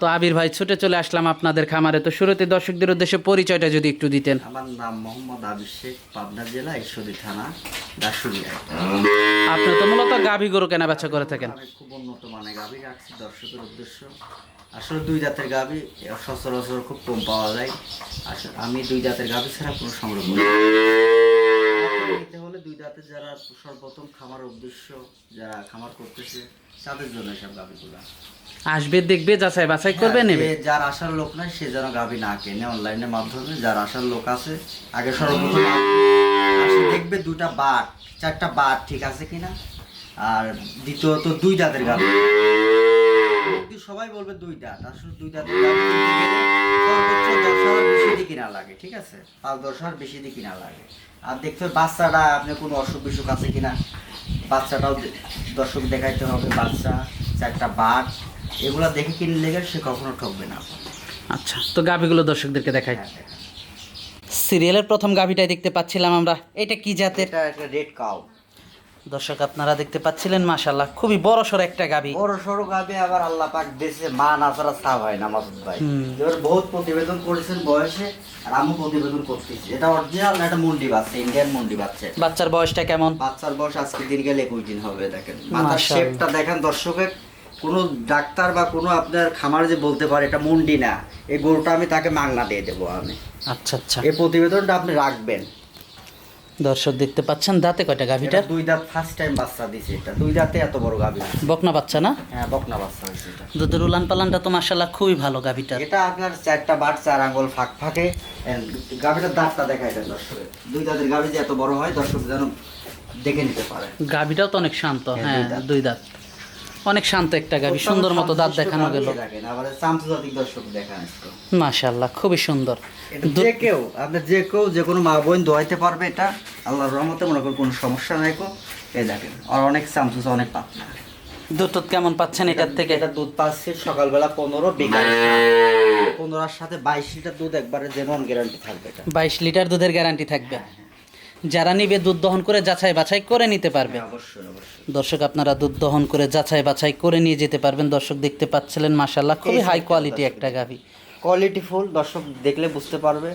তো আবির ভাই ছুটে চলে আসলাম আপনাদের খামারে। তো শুরুতে দর্শকদের উদ্দেশ্যে পরিচয়টা যদি একটু দিতেন। আমার নাম মোহাম্মদ আবির শেখ পাবনা জেলা ঈশ্বরী থানা দাসুরিয়া আপনি তো মূলত গাভী গরু কেনা বেচা করে থাকেন। আমি খুব উন্নত মানের গাভি রাখছি দর্শকের উদ্দেশ্য। আসলে দুই জাতের গাভি সচরাচর খুব কম পাওয়া যায়। আসলে আমি দুই জাতের গাভি ছাড়া কোনো সংগ্রহ করি না। নিতে হলে দুই জাতের যারা সর্বপ্রথম খামার উদ্দেশ্য যারা খামার করতেছে তাদের জন্য এসব গাভিগুলা। আসবে দেখবে যাচাই বাছাই করবে হ্যাঁ, নেবে। যার আসার লোক নাই সে যেন গাভি না কেনে অনলাইনের মাধ্যমে। যার আসার লোক আছে আগে সর্বপ্রথম দেখবে দুটা বাট চারটা বাট ঠিক আছে কিনা। আর দ্বিতীয়ত দুই দাঁতের গাভি। লোকটি সবাই বলবে দুই দাঁত আসলে দুই দাঁতের গাভি কিনতে গেলে সর্বোচ্চ দশ হাজার বেশি দিয়ে কিনা লাগে ঠিক আছে? পাঁচ দশ হাজার বেশি দিয়ে কিনা লাগে। আর দেখতে হবে বাচ্চাটা আপনি কোনো অসুখ বিসুখ আছে কিনা? বাচ্চাটাও দর্শক দেখাইতে হবে বাচ্চা চারটা বাট এগুলা দেখে কিনলে গেলে সে কখনো ঠকবে না। আচ্ছা তো গাভীগুলো দর্শকদেরকে দেখাই। হ্যাঁ, সিরিয়ালের প্রথম গাভীটাই দেখতে পাচ্ছিলাম আমরা। এটা কি জাতের? এটা একটা রেড কাউ দর্শক আপনারা দেখতে পাচ্ছিলেন মাশাল্লাহ খুবই বড় সড়ো একটা গাভী বড় সড়ো গাবে আবার আল্লাহ পাক দেশে মা না ছাড়া সাফ হয় না মাসুদ ভাই। এবার বহুত প্রতিবেদন করেছেন বয়সে আর আমি প্রতিবেদন করতেছি। এটা অরিজিনাল এটা মুন্ডি বাচ্চা ইন্ডিয়ান মুন্ডি বাচ্চা বাচ্চার বয়সটা কেমন? বাচ্চার বয়স আজকে দিন গেলে একুশ দিন হবে দেখেন। মাথার। শেপটা দেখেন দর্শকের কোনো ডাক্তার বা কোনো আপনার খামার যে বলতে পারে এটা মুন্ডি না। এই গরুটা আমি তাকে মাংনা দিয়ে দেবো আমি। আচ্ছা আচ্ছা। এই প্রতিবেদনটা আপনি রাখবেন। দর্শক দেখতে পাচ্ছেন দাঁতে কয়টা গাভিটা? দুই দাঁত ফার্স্ট টাইম বাচ্চা দিছে এটা। দুই দাঁতে এত বড় গাভী বকনা বাচ্চা না? হ্যাঁ বকনা বাচ্চা হয়েছে এটা। দুধের উলান পালানটা তো মাশাআল্লাহ খুবই ভালো গাভিটা। এটা আপনার চারটা বাট চার আঙ্গুল ফাঁক ফাঁকে। গাভীটার দাঁতটা দেখা যায় দর্শক। দুই দাঁতের গাভী যে এত বড় হয় দর্শক যেন দেখে নিতে পারে গাভিটাও তো অনেক শান্ত হ্যাঁ, হ্যাঁ দুই দাঁত। অনেক শান্ত একটা গাভী সুন্দর মতো দাঁত দেখানো গেল। মাশাল্লাহ খুবই সুন্দর। যে কেউ আপনার যে কেউ যে কোনো মা বোন দোয়াইতে পারবে এটা আল্লাহর রহমতে মনে করেন কোনো সমস্যা নাই কো। এই দেখেন আর অনেক চামচুচা অনেক পাতলা। দুধ টুধ কেমন পাচ্ছেন এটার থেকে? এটা দুধ পাচ্ছে সকালবেলা পনেরো বিকাল পনেরোর সাথে বাইশ লিটার দুধ একবারে যেমন গ্যারান্টি থাকবে এটা। বাইশ লিটার দুধের গ্যারান্টি থাকবে। যারা নিবে দুধ দহন করে যাচাই বাছাই করে নিতে পারবে। হ্যাঁ, দর্শক আপনারা দুধ দহন করে যাচাই বাছাই করে নিয়ে যেতে পারবেন। দর্শক দেখতে পাচ্ছিলেন মাশাল্লাহ খুবই হাই কোয়ালিটি একটা গাভী। কোয়ালিটি ফুল দর্শক দেখলে বুঝতে পারবে।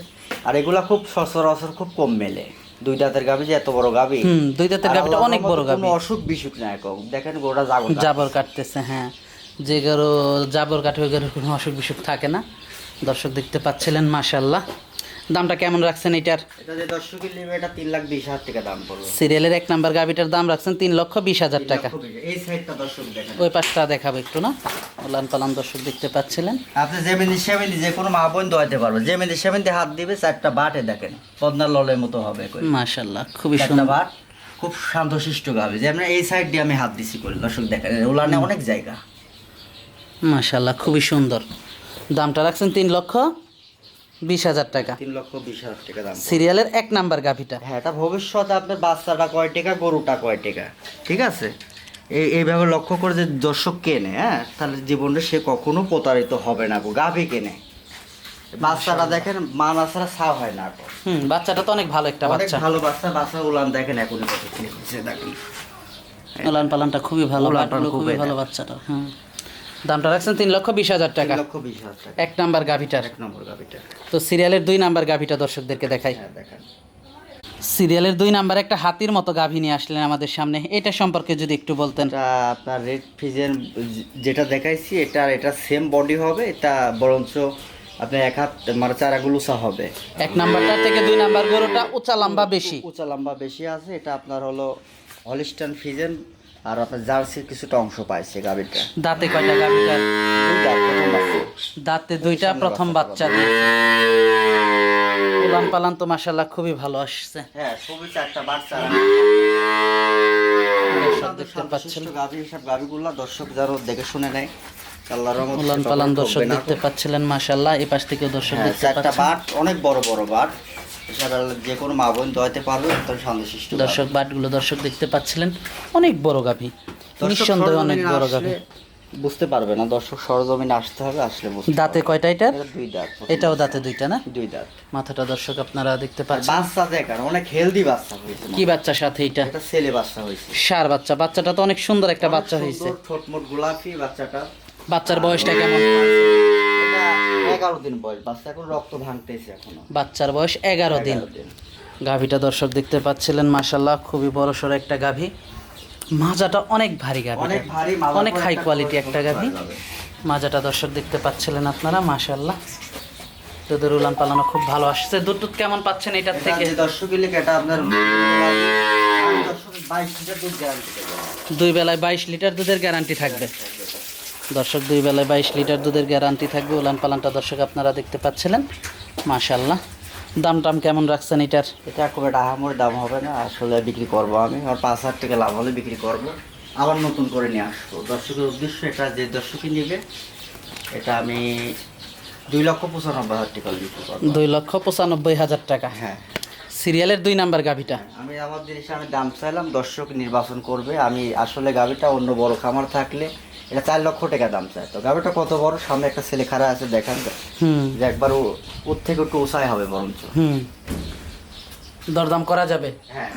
আর এগুলা খুব সচরাচর খুব কম মেলে। দুই দাঁতের গাভি যে এত বড় গাভি। হুম দুই দাঁতের গাভীটা অনেক বড় গাভী। অসুখ বিসুখ না একক দেখেন গোটা জাগর জাবর কাটতেছে হ্যাঁ। যে গরু জাবর কাটে ওই কোনো অসুখ বিসুখ থাকে না। দর্শক দেখতে পাচ্ছিলেন মাশাল্লাহ দামটা কেমন রাখছেন এটার? এটা যে দর্শকের নেবে এটা তিন লাখ বিশ হাজার টাকা দাম পড়বে। সিরিয়ালের এক নাম্বার গাভিটার দাম রাখছেন তিন লক্ষ বিশ হাজার টাকা। এই সাইডটা দর্শক দেখেন। ওই পাশটা দেখাবো একটু না। ওলান পালান দর্শক দেখতে পাচ্ছিলেন। আপনি জেমেনি সেমেনি যে কোনো মা বোন দোয়াইতে পারবে। জেমেনি সেমেনি হাত দিবে চারটা বাটে দেখেন। পদ্মার ললের মতো হবে করে। মাশাল্লাহ খুবই সুন্দর। বাট খুব শান্তশিষ্ট গাবে যেমন এই সাইড দিয়ে আমি হাত দিছি করে। দর্শক দেখেন ওলানে অনেক জায়গা। মাশাল্লাহ খুবই সুন্দর। দামটা রাখছেন তিন লক্ষ। বিশ হাজার টাকা। তিন লক্ষ বিশ হাজার টাকা দাম। সিরিয়ালের এক নাম্বার গাভিটা। হ্যাঁ এটা ভবিষ্যতে আপনার বাচ্চাটা কয় টাকা গরুটা কয় টাকা? ঠিক আছে? এই এইভাবে লক্ষ্য করে যে দর্শক কেনে হ্যাঁ? তাহলে জীবনে সে কখনো প্রতারিত হবে না গো গাভী কেনে। বাচ্চাটা দেখেন মা বাচ্চারা ছাও হয় না গো। হুম বাচ্চাটা তো অনেক ভালো একটা বাচ্চা। ভালো বাচ্চা বাচ্চা উলান দেখেন এখনই কত দেখেন। ওলান পালানটা খুবই ভালো খুবই খুবই ভালো। বাচ্চাটা হুম। দামটা রাখছেন তিন লক্ষ বিশ হাজার টাকা। লক্ষ বিশ হাজার টাকা। এক নাম্বার গাভিটার। এক নম্বর গাভীটা তো সিরিয়ালের দুই নাম্বার গাভিটা দর্শকদেরকে দেখাই। হ্যাঁ দেখেন। সিরিয়ালের দুই নাম্বার একটা হাতির মতো গাভী নিয়ে আসলেন আমাদের সামনে। এটা সম্পর্কে যদি একটু বলতেন। আপনার রেড ফিজেন যেটা দেখাইছি এটা এটা সেম বডি হবে এটা বরঞ্চ আপনার এক হাত মানে চারাগুলোসা হবে। এক নাম্বারটা থেকে দুই নাম্বার গরুটা উঁচা লম্বা বেশি। উঁচা লম্বা বেশি আছে এটা আপনার হলো হলিস্টান ফিজেন আর আপনার জার্সির কিছুটা অংশ পাইছে গাভীটা। দাঁতে কয়টা গাভিটার দুই দাঁত দুইটা প্রথম বাচ্চা উলান পালান তো মাসাল্লাহ খুবই ভালো আসছে। হ্যাঁ খুবই চারটা বাচ্চা। দর্শক দেখতে পাচ্ছেন। গাভী হিসাব গাভীগুলা দর্শক যারা দেখে শুনে নেয় উলান পালান দর্শক দেখতে পাচ্ছিলেন মাসাল্লাহ এই পাশ থেকেও দর্শক হ্যাঁ, দেখতে চারটা বাট অনেক বড় বড় বাট। যে কোনো মা বোন দোয়াতে পারবে সন্দেহ দর্শক বাটগুলো দর্শক দেখতে পাচ্ছিলেন অনেক বড় গাভী। নিঃসন্দেহে অনেক বড় গাভী। বুঝতে পারবে না দর্শক সরজমিনে আসতে হবে আসলে দাঁতে কয়টা এটা? দুই দাঁত এটাও দাঁতে দুইটা না? দুই দাঁত। মাথাটা দর্শক আপনারা দেখতে পাচ্ছেন। বাচ্চা দেখার অনেক হেলদি বাচ্চা হয়েছে কি বাচ্চার সাথে এটা? এটা ছেলে বাচ্চা হয়েছে। সার বাচ্চা বাচ্চাটা তো অনেক সুন্দর একটা বাচ্চা হয়েছে। ঠোঁটমোট গোলাপি বাচ্চাটা। বাচ্চার বয়সটা কেমন? এগারো দিন বয়স বাচ্চা এখন রক্ত ভাঙতেছে এখনও। বাচ্চার বয়স এগারো দিন। গাভীটা দর্শক দেখতে পাচ্ছিলেন মাসাল্লাহ খুবই বড় সড়ো একটা গাভী। মাজাটা অনেক ভারী গাভী। অনেক ভারী অনেক হাই কোয়ালিটি একটা গাভী। মাজাটা দর্শক দেখতে পাচ্ছিলেন আপনারা মাশাল্লাহ দুধের উলান পালানো খুব ভালো আসছে। দুধ টুধ কেমন পাচ্ছেন এটার থেকে? দর্শক এটা আপনার দুধ দুই বেলায় বাইশ লিটার দুধের গ্যারান্টি থাকবে। দর্শক দুই বেলায় বাইশ লিটার দুধের গ্যারান্টি থাকবে। উলান পালানটা দর্শক আপনারা দেখতে পাচ্ছিলেন। মাশাল্লাহ দাম টাম কেমন রাখছেন এটার? এটা খুব একটা আহামরি দাম হবে না। আসলে বিক্রি করব আমি। আর পাঁচ হাজার টাকা লাভ হলে বিক্রি করব। আবার নতুন করে নিয়ে আসব। দর্শকের উদ্দেশ্য এটা যে দর্শকই নেবে এটা আমি দুই লক্ষ পঁচানব্বই হাজার টাকা বিক্রি করব। দুই লক্ষ পঁচানব্বই হাজার টাকা। হ্যাঁ। সিরিয়ালের দুই নাম্বার গাভিটা। আমি আমার জিনিসে আমি দাম চাইলাম দর্শক নির্বাচন করবে। আমি আসলে গাভিটা অন্য বড় খামার থাকলে এটা চার লক্ষ টাকা দাম চায় তো গাভিটা কত বড়? সামনে একটা ছেলে খাড়া আছে দেখান হুম। যে একবার ও ওর থেকে একটু ওসাই হবে বরঞ্চ। হুম। দরদাম করা যাবে? হ্যাঁ।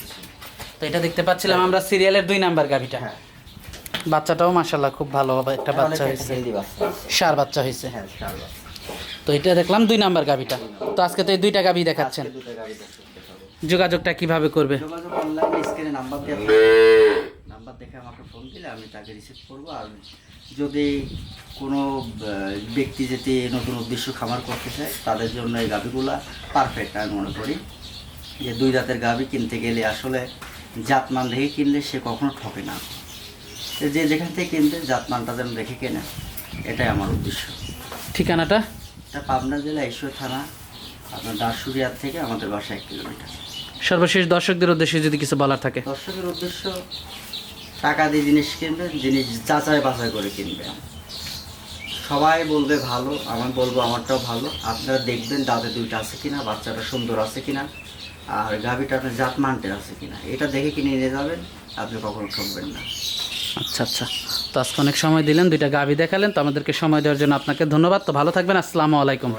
তো এটা দেখতে পাচ্ছিলাম আমরা সিরিয়ালের দুই নাম্বার গাভিটা হ্যাঁ। বাচ্চাটাও মাশাল্লাহ খুব ভালো হবে একটা বাচ্চা হয়েছে সার বাচ্চা হয়েছে। হ্যাঁ তো এটা দেখলাম দুই নাম্বার গাভিটা তো আজকে তো এই দুইটা গাভি দেখাচ্ছেন। যোগাযোগটা কীভাবে করবে? যোগাযোগ অনলাইনে স্ক্রিনে নাম্বার দেখে আমাকে ফোন দিলে আমি তাকে রিসিভ করব। আর যদি কোনো ব্যক্তি যদি নতুন উদ্দেশ্য খামার করতে চায় তাদের জন্য এই গাভিগুলা পারফেক্ট আমি মনে করি যে দুই জাতের গাভি কিনতে গেলে আসলে জাতমান দেখে কিনলে সে কখনো ঠকে না। যে যেখান থেকে কিনবে জাতমানটা যেন দেখে কেনে। এটাই আমার উদ্দেশ্য। ঠিকানাটা? এটা পাবনা জেলা ঈশ্বর থানা আপনার দাসুরিয়ার থেকে আমাদের বাসা এক কিলোমিটার। সর্বশেষ দর্শকদের উদ্দেশ্যে যদি কিছু বলার থাকে। দর্শকের উদ্দেশ্য টাকা দিয়ে জিনিস কিনবে জিনিস যাচাই বাছাই করে কিনবে। সবাই বলবে ভালো আমি বলব আমারটাও ভালো। আপনারা দেখবেন দাঁতে দুইটা আছে কিনা বাচ্চাটা সুন্দর আছে কিনা আর গাভিটা আপনার জাত মানতে আছে কিনা। এটা দেখে কিনে নিয়ে যাবেন আপনি কখনো ঠকবেন না। আচ্ছা আচ্ছা। তো আজকে অনেক সময় দিলেন দুইটা গাভি দেখালেন তো আমাদেরকে সময় দেওয়ার জন্য আপনাকে ধন্যবাদ। তো ভালো থাকবেন আসসালামু আলাইকুম।